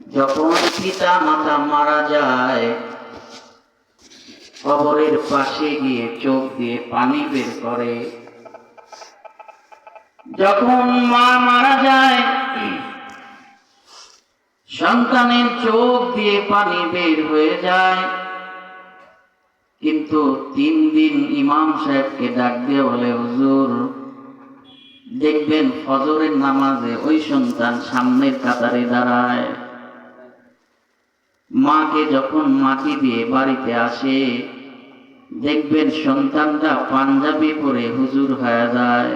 যখন পিতা মাতা মারা যায়, কবরের পাশে গিয়ে চোখ দিয়ে পানি বের করে। যখন মা মারা যায়, সন্তানের চোখ দিয়ে পানি বের হয়ে যায়। কিন্তু তিন দিন ইমাম সাহেবকে ডাক দিয়ে বলে, হুজুর, দেখবেন ফজরের নামাজে ওই সন্তান সামনের কাতারে দাঁড়ায়। মাকে যখন মাটি দিয়ে বাড়িতে আসে, দেখবেন সন্তানটা পাঞ্জাবি পরে হুজুর হয়ে যায়।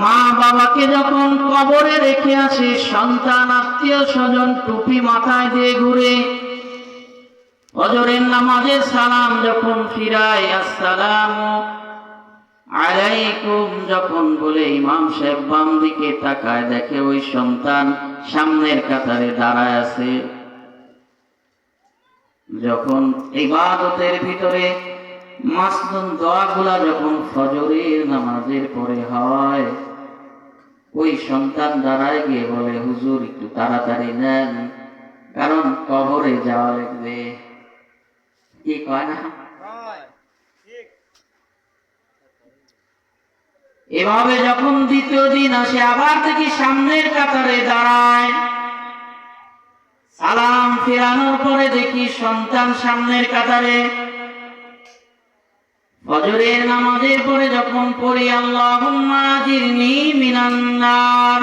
মা বাবাকে যখন কবরে রেখে আসে, সন্তান আত্মীয় স্বজন টুপি মাথায় দিয়ে ঘুরে ফজরের নামাজে সালাম যখন ফিরায়, আসসালাম আলাইকুম যখন বলে ইমাম সাহেব বাম দিকে তাকায়, দেখে ওই সন্তান সামনের কাতারে দাঁড়ায় আছে। যখন ইবাদতের ভিতরে দোয়াগুলা যখন ফজরের নামাজের পরে হয়, ওই সন্তান দাঁড়ায় গিয়ে বলে, হুজুর, একটু তাড়াতাড়ি নেন, কারণ কবরে যাওয়া লাগবে। কি কয় না? এভাবে যখন দ্বিতীয় দিন আসে, আবার থেকে সামনের কাতারে দাঁড়ায়। সালাম ফেরানোর পরে দেখি সন্তান সামনের কাতারে। ফজরের নামাজের পরে যখন পড়ি, আল্লাহুম্মা জিরনি মিনান নার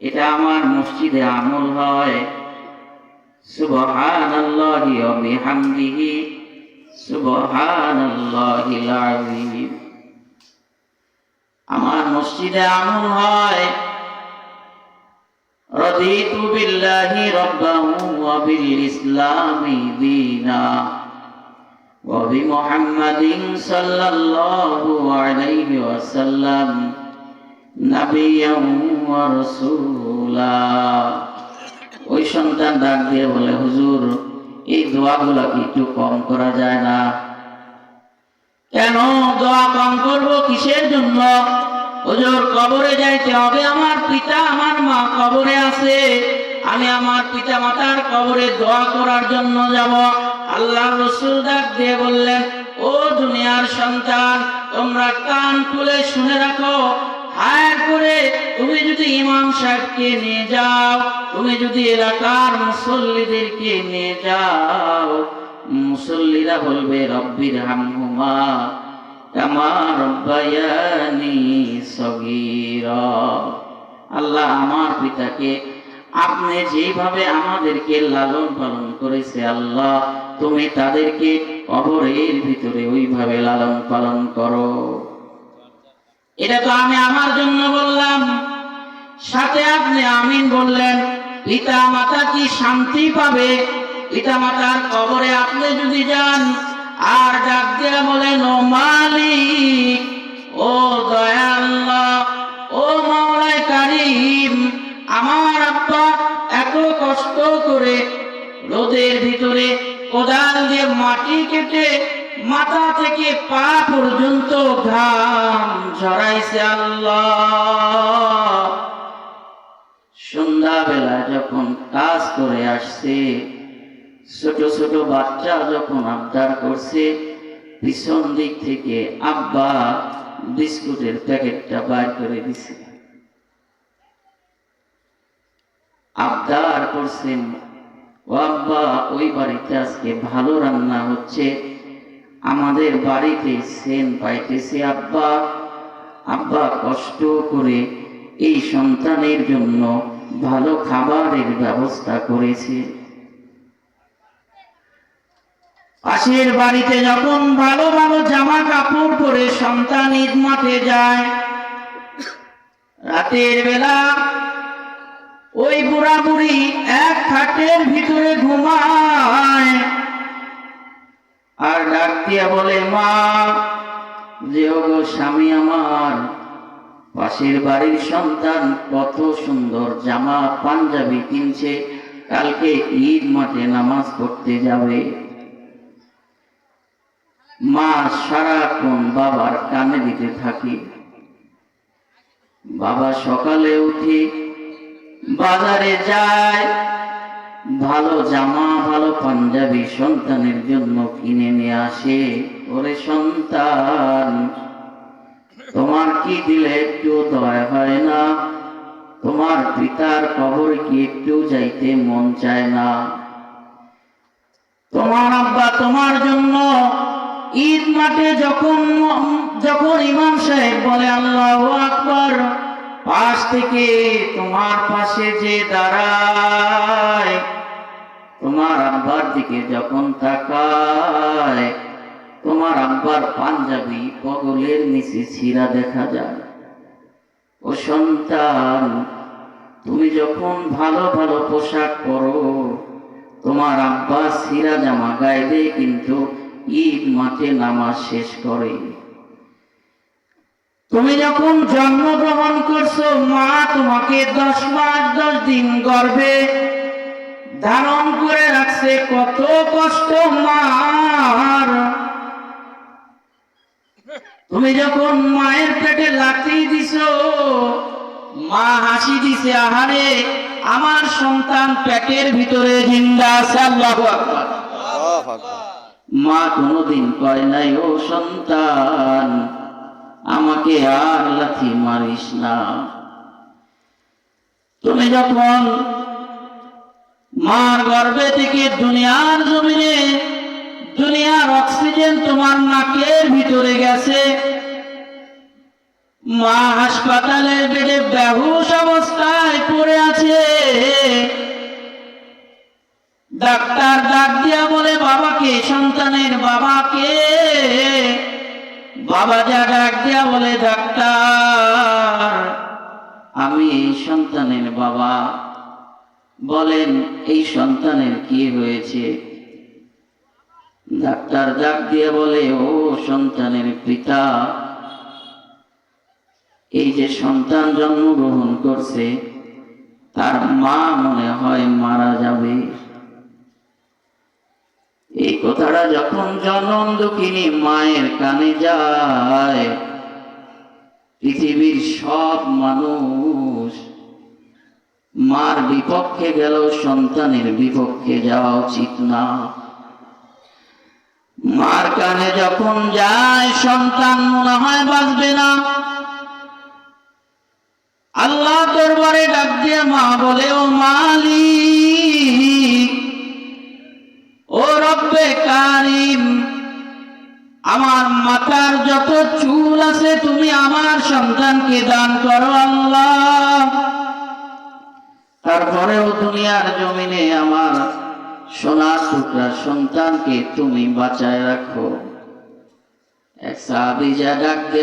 এটা আমার মসজিদে আমল হয়। সুবহানাল্লাহি ওয়া বিহামদিহি, সুবহানাল্লাহিল আযীম। আমার মসজিদে আমল হয় رضيت بالله ربا وبالإسلام دينا وبمحمد صلى الله عليه وسلم نبيا ورسولا ওই সন্তান ডাক দিয়ে বলে হুজুর এই দোয়াগুলা কি একটু কম করা যায় না কেন দোয়া কম করব কিসের জন্য? হুজুর, কবরে যাইতে হবে। আমার পিতা, আমার মা কবরে আছে। আমি আমার পিতা মাতার কবরে দোয়া করার জন্য যাব। আল্লাহ রসুল ডাক দিয়ে বললেন, ও দুনিয়ার সন্তান, তোমরা কান খুলে শুনে রাখো। হায়ার করে তুমি যদি ইমাম সাহেবকে নিয়ে যাও, তুমি যদি এলাকার মুসল্লিদেরকে নিয়ে যাও, মুসল্লিরা বলবে, রব্বির আল্লাহ আমার পিতাকে, আপনি যেভাবে আমাদেরকে লালন পালন করেছে আল্লাহ, তুমি তাদেরকে কবরের ভিতরে ওইভাবে লালন পালন করো। এটা তো আমি আমার জন্য বললাম, সাথে আপনি আমিন বললেন পিতা মাতা কি শান্তি পাবে? পিতা মাতার কবরে আপনি যদি যান আর ডাক দিয়া বলেন ও মালিক, ও দয়াল্লাহ, ও মাওলায় কারিম, আমার আব্বা এত কষ্ট করে রোদের ভিতরে কোদাল দিয়ে মাটি কেটে মাথা থেকে পা পর্যন্ত ঘাম ঝরাইছে আল্লাহ। সন্ধ্যাবেলা যখন কাজ করে আসছে ছোট ছোট বাচ্চা যখন আবদার করছে, পিছন দিক থেকে আব্বা বিস্কুটের প্যাকেটটা বার করে দিছে। আবদার করছেন, ও আব্বা, ওই বাড়িতে আজকে ভালো রান্না হচ্ছে। আমাদের বাড়িতে সেন পাইতেছে আব্বা। আব্বা কষ্ট করে এই সন্তানের জন্য ভালো খাবারের ব্যবস্থা করেছে। পাশের বাড়িতে যখন ভালো ভালো জামা কাপড় পরে সন্তান ঈদ মাঠে যায়, রাতের বেলা ওই বুড়া বুড়ি এক খাটের ভিতরে ঘুমায় আর ডাক দিয়া বলে, মা, যে ওগো স্বামী আমার, পাশের বাড়ির সন্তান কত সুন্দর জামা পাঞ্জাবি কিনছে, কালকে ঈদ মাঠে নামাজ পড়তে যাবে। মা সারাক্ষণ বাবার কানে দিতে থাকে। বাবা সকালে উঠে বাজারে যায়, ভালো জামা, ভালো পাঞ্জাবি সন্তানের জন্য কিনে নিয়ে আসে। ওরে সন্তান, তোমার কি দিলে একটু দয়া হয় না? তোমার পিতার কবর কি একটু যাইতে মন চায় না? তোমার আব্বা তোমার জন্য ঈদ মাঠে যখন যখন ইমাম সাহেব বলে, আল্লাহ আকবর পাশ থেকে তোমার পাশে যে দাঁড়ায়, তোমার আব্বার দিকে যখন তাকায়, তোমার আব্বার পাঞ্জাবি পগলের নিচে ছিঁড়া দেখা যায়। ও সন্তান, তুমি যখন ভালো ভালো পোশাক পরো, তোমার আব্বা সিরা জামা দেয় কিন্তু ঈদ মাঠে নামাজ শেষ করে। তুমি যখন জন্মগ্রহণ করছ, মা তোমাকে দশ মাস, দশ দিন গর্ভে ধারণ করে রাখছে। কত কষ্ট মার তুমি যখন মায়ের পেটে লাথি দিছো, মা হাসি দিছে, আহারে, আমার সন্তান পেটের ভিতরে জিন্দা আছে আল্লাহু আকবার। মা কোনোদিন কয় নাই, ও সন্তান, আমাকে আর লাথি মারিস না। তুমি যখন মার গর্ভে থেকে দুনিয়ার জমিনে, দুনিয়ার অক্সিজেন তোমার নাকের ভিতরে গেছে, মা হাসপাতালের বেডে বেহুশ অবস্থায় ডাক্তার ডাক দিয়া বলে, বাবাকে, সন্তানের বাবাকে। বাবা যা ডাক দিয়া বলে, ডাক্তার, আমি এই সন্তানের বাবা। বলেন, এই সন্তানের কি হয়েছে? ডাক্তার ডাক দিয়ে বলে, ও সন্তানের পিতা, এই যে সন্তান জন্মগ্রহণ করছে, তার মা মনে হয় মারা যাবে। এই কথাটা যখন জনম দুঃখিনী মায়ের কানে যায়, পৃথিবীর সব মানুষ মার বিপক্ষে গেল, সন্তানের বিপক্ষে যাওয়া উচিত না। মার কানে যখন যায়, সন্তান মনে হয় বাঁচবে না। আল্লাহ দরবারে ডাক দিয়ে মা বলে, ও মালিক আমার মাথার যত চুল আছে তুমি আমার সন্তানকে দান করো আল্লাহ। তারপরেও দুনিয়ার জমিনে আমার সোনার টুকরা সন্তানকে তুমি বাঁচায় রাখো। এক সাহাবি যা ডাক বলে,